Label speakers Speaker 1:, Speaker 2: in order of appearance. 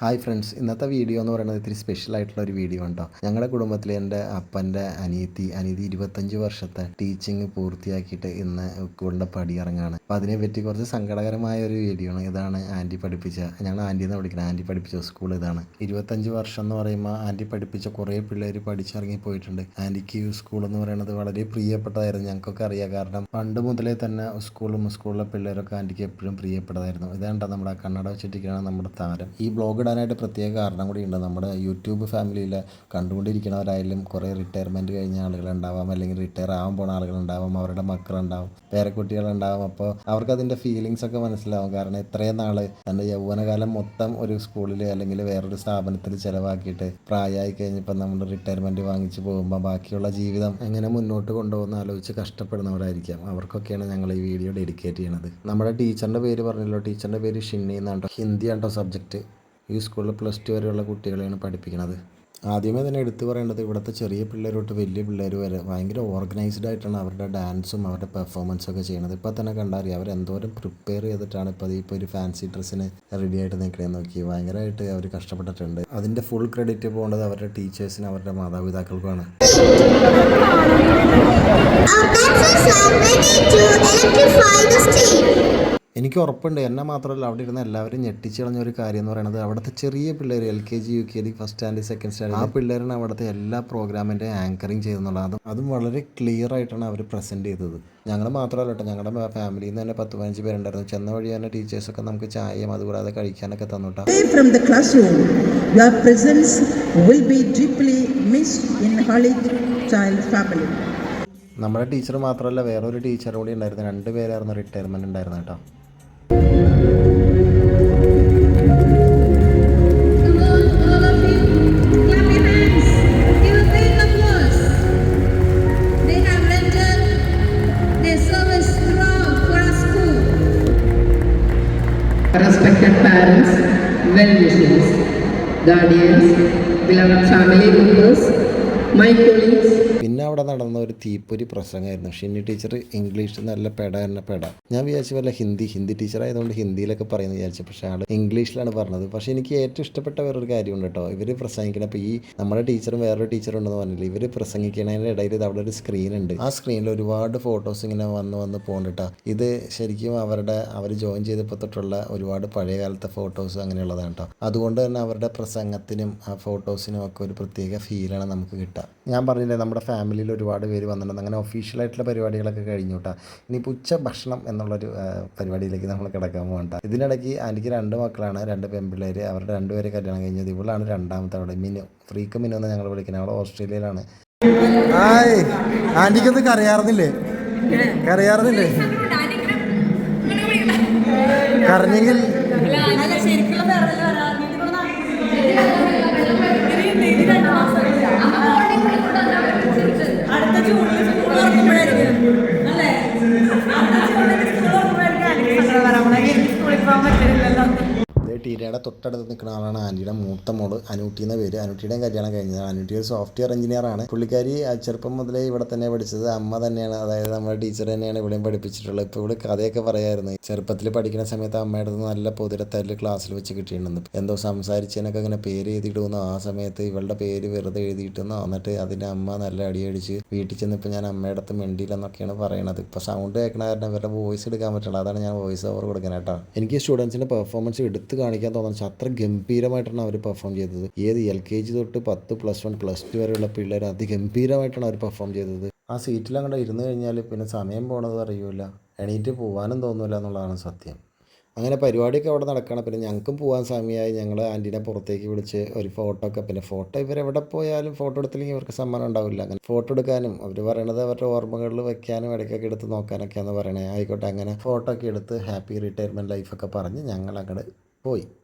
Speaker 1: Hi friends ഇന്നത്തെ video എന്ന് പറയുന്നത് ഇത്തിരി സ്പെഷ്യൽ ആയിട്ടുള്ള ഒരു വീഡിയോ ഉണ്ടോ ഞങ്ങളുടെ കുടുംബത്തിൽ എന്റെ അപ്പന്റെ അനിയത്തി അനിയത്തി ഇരുപത്തഞ്ച് വർഷത്തെ ടീച്ചിങ് പൂർത്തിയാക്കിയിട്ട് ഇന്ന് പടി ഇറങ്ങാണ് അപ്പോൾ അതിനെപ്പറ്റി കുറച്ച് സങ്കടകരമായ ഒരു വീഡിയോ ആണ്. ഇതാണ് ആന്റി പഠിപ്പിച്ച ഞങ്ങൾ ആന്റി എന്ന് വിളിക്കുന്നത് ആന്റി പഠിപ്പിച്ച സ്കൂൾ ഇതാണ്. ഇരുപത്തഞ്ച് വർഷം എന്ന് പറയുമ്പോൾ ആന്റി പഠിപ്പിച്ച കുറേ പിള്ളേർ പഠിച്ചിറങ്ങി പോയിട്ടുണ്ട്. ആന്റിക്ക് സ്കൂൾ എന്ന് പറയുന്നത് വളരെ പ്രിയപ്പെട്ടതായിരുന്നു. ഞങ്ങൾക്കൊക്കെ അറിയാം. കാരണം പണ്ട് മുതലേ തന്നെ സ്കൂളും സ്കൂളിലെ പിള്ളേരൊക്കെ ആന്റിക്ക് എപ്പോഴും പ്രിയപ്പെട്ടതായിരുന്നു. ഇതാണ്ടോ നമ്മുടെ കണ്ണട വെച്ചിട്ടിരിക്കുകയാണ് നമ്മുടെ താരം. ഈ ബ്ലോഗ് ഇടാനായിട്ട് പ്രത്യേക കാരണം കൂടി ഉണ്ട്. നമ്മുടെ യൂട്യൂബ് ഫാമിലിയിൽ കണ്ടുകൊണ്ടിരിക്കുന്നവരായാലും കുറേ റിട്ടയർമെന്റ് കഴിഞ്ഞ ആളുകളുണ്ടാവാം അല്ലെങ്കിൽ റിട്ടയർ ആവാൻ പോണ ആളുകളുണ്ടാവാം അവരുടെ മക്കളുണ്ടാവും പേരക്കുട്ടികളുണ്ടാവും. അപ്പോൾ അവർക്ക് അതിന്റെ ഫീലിങ്സ് ഒക്കെ മനസ്സിലാവും. കാരണം ഇത്രയും നാൾ തന്റെ യൗവനകാലം മൊത്തം ഒരു സ്കൂളിൽ അല്ലെങ്കിൽ വേറൊരു സ്ഥാപനത്തിൽ ചിലവാക്കിയിട്ട് പ്രായമായി കഴിഞ്ഞപ്പോൾ നമ്മൾ റിട്ടയർമെന്റ് വാങ്ങിച്ച് പോകുമ്പോൾ ബാക്കിയുള്ള ജീവിതം എങ്ങനെ മുന്നോട്ട് കൊണ്ടുപോകുന്ന ആലോചിച്ച് കഷ്ടപ്പെടുന്നവരായിരിക്കാം. അവർക്കൊക്കെയാണ് ഞങ്ങൾ ഈ വീഡിയോ ഡെഡിക്കേറ്റ് ചെയ്യുന്നത് നമ്മുടെ ടീച്ചറിന്റെ പേര് പറഞ്ഞല്ലോ. ടീച്ചറിന്റെ പേര് ഷിന്നി എന്നാണ് ഹിന്ദിയാണ് സബ്ജക്റ്റ് ഈ സ്കൂളിൽ പ്ലസ് ടു വരെയുള്ള കുട്ടികളെയാണ് പഠിപ്പിക്കുന്നത് ആദ്യമേ തന്നെ എടുത്തു പറയേണ്ടത് ഇവിടുത്തെ ചെറിയ പിള്ളേർ തൊട്ട് വലിയ പിള്ളേർ വരെ ഭയങ്കര ഓർഗനൈസ്ഡ് ആയിട്ടാണ് അവരുടെ ഡാൻസും അവരുടെ പെർഫോമൻസും ഒക്കെ ചെയ്യുന്നത് ഇപ്പോൾ തന്നെ കണ്ടറിയാം അവർ എന്തോരം പ്രിപ്പയർ ചെയ്തിട്ടാണ് ഇപ്പോൾ ഇപ്പോൾ ഒരു ഫാൻസി ഡ്രസ്സിന് റെഡി ആയിട്ട് നിൽക്കണേന്ന് നോക്കി ഭയങ്കരമായിട്ട് അവർ കഷ്ടപ്പെട്ടിട്ടുണ്ട്. അതിന്റെ ഫുൾ ക്രെഡിറ്റ് പോകേണ്ടത് അവരുടെ ടീച്ചേഴ്സിനും അവരുടെ മാതാപിതാക്കൾക്കുമാണ്.
Speaker 2: Our pencils are ready to electrify the state.
Speaker 1: എനിക്ക് ഉറപ്പുണ്ട്. എന്നെ മാത്രമല്ല അവിടെ ഇരുന്ന എല്ലാവരും ഞെട്ടിച്ച് കളഞ്ഞ ഒരു കാര്യം എന്ന് പറയുന്നത് അവിടുത്തെ ചെറിയ പിള്ളേർ L K G U K G first standard second standard ആ പിള്ളേരാണ് അവിടുത്തെ എല്ലാ പ്രോഗ്രാമിന്റെ ആങ്കറിങ് ചെയ്തെന്നുള്ളത് അതും അതും വളരെ ക്ലിയർ ആയിട്ടാണ് അവർ പ്രസന്റ് ചെയ്തത്. ഞങ്ങൾ മാത്രമല്ല കേട്ടോ ഞങ്ങളുടെ ഫാമിലിയിൽ നിന്ന് തന്നെ പത്ത് പതിനഞ്ച് പേരുണ്ടായിരുന്നു. ചെന്ന വഴി തന്നെ ടീച്ചേഴ്സൊക്കെ നമുക്ക് ചായയും അതുകൂടാതെ കഴിക്കാനൊക്കെ തന്നുട്ടാ.
Speaker 3: Away from the classroom, your presence will be deeply missed in Khalid Child family.
Speaker 1: നമ്മുടെ ടീച്ചർ മാത്രമല്ല വേറൊരു ടീച്ചർ കൂടി ഉണ്ടായിരുന്നു. രണ്ട് പേരായിരുന്നു റിട്ടയർമെന്റ് ഉണ്ടായിരുന്നു കേട്ടോ
Speaker 4: parents, well wishers, guardians, beloved family members, my colleagues,
Speaker 1: പിന്നെ അവിടെ നടന്ന ഒരു തീപ്പൊരി പ്രസംഗമായിരുന്നു. ഷിന്നി ടീച്ചർ ഇംഗ്ലീഷ് നല്ല പെട തന്നെ പെട. ഞാൻ വിചാരിച്ചു വല്ല ഹിന്ദി ഹിന്ദി ടീച്ചർ ആയതുകൊണ്ട് ഹിന്ദിയിലൊക്കെ പറയുന്നത് വിചാരിച്ചു. പക്ഷേ ആൾ ഇംഗ്ലീഷിലാണ് പറഞ്ഞത്. പക്ഷേ എനിക്ക് ഏറ്റവും ഇഷ്ടപ്പെട്ട വേറൊരു കാര്യമുണ്ട് കേട്ടോ. ഇവർ പ്രസംഗിക്കണം അപ്പോൾ ഈ നമ്മുടെ ടീച്ചറും വേറൊരു ടീച്ചറും ഉണ്ടെന്ന് പറഞ്ഞില്ല? ഇവർ പ്രസംഗിക്കണതിന്റെ ഇടയിൽ ഇത് അവിടെ ഒരു സ്ക്രീൻ ഉണ്ട്. ആ സ്ക്രീനിൽ ഒരുപാട് ഫോട്ടോസ് ഇങ്ങനെ വന്ന് വന്ന് പോകുന്നുണ്ട് ഇത് ശരിക്കും അവരുടെ അവർ ജോയിൻ ചെയ്തപ്പോൾ തൊട്ടുള്ള ഒരുപാട് പഴയ കാലത്തെ ഫോട്ടോസ് അങ്ങനെയുള്ളതാണ് കേട്ടോ. അതുകൊണ്ട് തന്നെ അവരുടെ പ്രസംഗത്തിനും ആ ഫോട്ടോസിനും ഒക്കെ ഒരു പ്രത്യേക ഫീലാണ് നമുക്ക് കിട്ടുക. ഞാൻ പറഞ്ഞില്ലേ നമ്മുടെ ഫാമിലിയിൽ ഒരുപാട് പേര് വന്നിട്ടുണ്ട്. അങ്ങനെ ഒഫീഷ്യലായിട്ടുള്ള പരിപാടികളൊക്കെ കഴിഞ്ഞു കേട്ടോ ഇനിയിപ്പോൾ ഉച്ച ഭക്ഷണം എന്നുള്ളൊരു പരിപാടിയിലേക്ക് നമ്മൾ കിടക്കാൻ പോകണ്ട ഇതിനിടയ്ക്ക് എനിക്ക് രണ്ട് മക്കളാണ് രണ്ട് പെൺപിള്ളേർ അവരുടെ രണ്ടുപേരെ കല്യാണം കഴിഞ്ഞത് ഇവളാണ് രണ്ടാമത്തെ അവിടെ മിനു ഫ്രീക്ക് മിനു എന്ന് ഞങ്ങൾ വിളിക്കുന്നത് അവൾ ഓസ്ട്രേലിയയിലാണ്. ഹായ്. ആന്റിക്കൊന്നും കറിയാറുന്നില്ലേ കറിയാറുന്നില്ലേ കരഞ്ഞെങ്കിൽ ടീരയുടെ തൊട്ടടുത്ത് നിൽക്കുന്ന ആളാണ് ആന്റിയുടെ മൂത്ത മോൾ. അനൂട്ടി എന്ന പേര്. അനൂട്ടിയുടെയും കല്യാണം കഴിഞ്ഞതാണ്. അനൂട്ടി ഒരു സോഫ്റ്റ്വെയർ എഞ്ചിനീയർ ആണ്. പുള്ളിക്കാരി ചെറുപ്പം മുതലേ ഇവിടെ തന്നെ പഠിച്ചത് അമ്മ തന്നെയാണ്. അതായത് നമ്മുടെ ടീച്ചർ തന്നെയാണ് ഇവിടെയും പഠിപ്പിച്ചിട്ടുള്ളത്. ഇപ്പോൾ ഇവിടെ കഥയൊക്കെ പറയായിരുന്നു. ചെറുപ്പത്തിൽ പഠിക്കുന്ന സമയത്ത് അമ്മയുടെ നല്ല പൊതിരത്തല്ല് ക്ലാസ്സിൽ വെച്ച് കിട്ടിയിട്ടുണ്ട്. എന്തോ സംസാരിച്ചതിനൊക്കെ ഇങ്ങനെ പേര് എഴുതിയിടുന്നു. ആ സമയത്ത് ഇവളുടെ പേര് വെറുതെ എഴുതിയിട്ടെന്നോ എന്നിട്ട് അതിന്റെ അമ്മ നല്ല അടിയടിച്ച് വീട്ടിൽ ചെന്നിപ്പോൾ ഞാൻ അമ്മയുടെ അടുത്ത് മിണ്ടിയില്ലെന്നൊക്കെയാണ് പറയണത്. ഇപ്പോൾ സൗണ്ട് കേൾക്കണ കാരണം ഇവരുടെ വോയിസ് എടുക്കാൻ പറ്റില്ല. അതാണ് ഞാൻ വോയിസ് ഓവർ കൊടുക്കുന്നത് കേട്ടോ. എനിക്ക് സ്റ്റുഡൻസിന്റെ പെർഫോമൻസ് എടുത്ത് കാണിക്കാൻ തോന്നുന്നു അത്ര ഗംഭീരമായിട്ടാണ് അവർ പെർഫോം ചെയ്തത്. ഏത് എൽ കെ ജി തൊട്ട് പത്ത് പ്ലസ് വൺ പ്ലസ് ടു വരെയുള്ള പിള്ളേർ അതിഗംഭീരമായിട്ടാണ് അവർ പെർഫോം ചെയ്തത്. ആ സീറ്റിൽ അങ്ങോട്ട് ഇരുന്ന് കഴിഞ്ഞാൽ പിന്നെ സമയം പോണത് അറിയൂല എണീറ്റ് പോകാനും തോന്നില്ല എന്നുള്ളതാണ് സത്യം. അങ്ങനെ പരിപാടിയൊക്കെ അവിടെ നടക്കണം. പിന്നെ ഞങ്ങൾക്കും പോകാൻ സമയമായി ഞങ്ങൾ ആന്റീനെ പുറത്തേക്ക് വിളിച്ച് ഒരു ഫോട്ടോ ഒക്കെ പിന്നെ ഫോട്ടോ ഇവർ എവിടെ പോയാലും ഫോട്ടോ എടുത്തില്ലെങ്കിൽ ഇവർക്ക് സമ്മാനം ഉണ്ടാവില്ല. അങ്ങനെ ഫോട്ടോ എടുക്കാനും അവർ പറയണത് അവരുടെ ഓർമ്മകളിൽ വെക്കാനും ഇടയ്ക്കൊക്കെ എടുത്ത് നോക്കാനൊക്കെയാണ് പറയണേ. ആയിക്കോട്ടെ അങ്ങനെ ഫോട്ടോ ഒക്കെ എടുത്ത് ഹാപ്പി റിട്ടയർമെന്റ് ലൈഫൊക്കെ പറഞ്ഞ് ഞങ്ങൾ അങ്ങോട്ട് Oi.